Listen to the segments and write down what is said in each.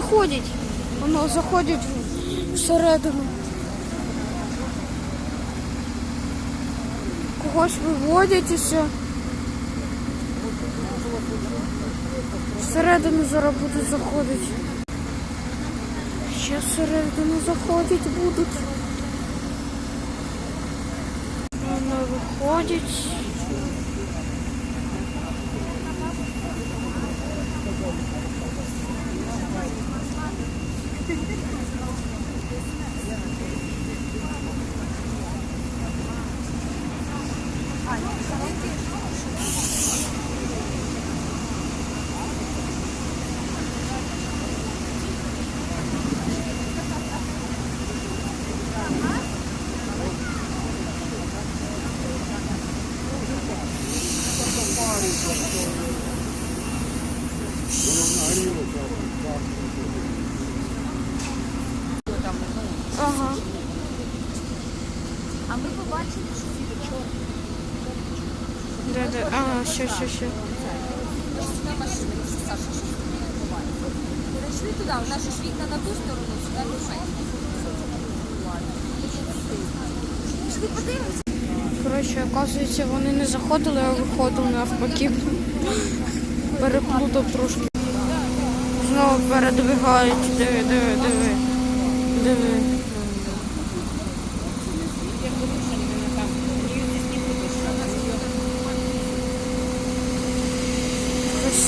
заходять. Воно заходять всередину. Когось виводять і все. Всередину зараз будуть заходити. Ще всередину заходять будуть. Воно виходять. Ага. А що Да, да. Ще. на машині, що Саша щось. Перейшли туди, у нас же ж вікна на ту сторону, сюди лишається. Пішли подивимося. Коротше, оказується, вони не заходили, а виходили навпаки. Переплутав трошки. Знову передвигають. Диви, диви, диви. Диви.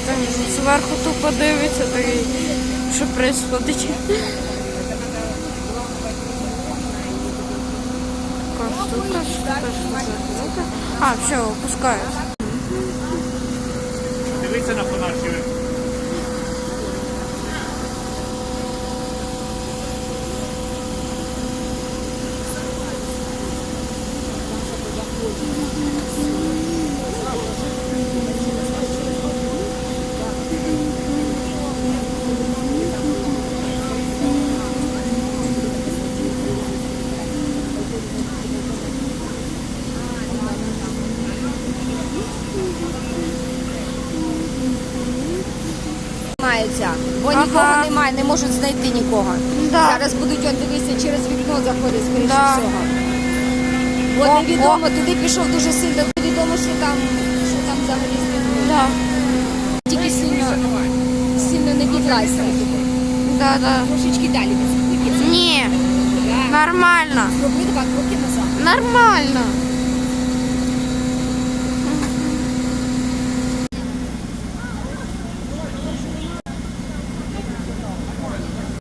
Хтось зверху тупо дивиться, такий, що происходить. Така штука, штука, штука. А, все, опускаю. Дивіться на фонарчі. Маються, бо Ага. нікого немає, не можуть знайти нікого. Да. Зараз будуть он дивитися через вікно заходить, скоріше Да. всього. Бо О, невідомо, туди пішов дуже сильно. Невідомо, що там, що там взагалі зробили. Да, Тільки сильно, сильно не підлазьте. да, да. Трошечки далі. Ні, Да. нормально. Зроби два кроки назад. Нормально.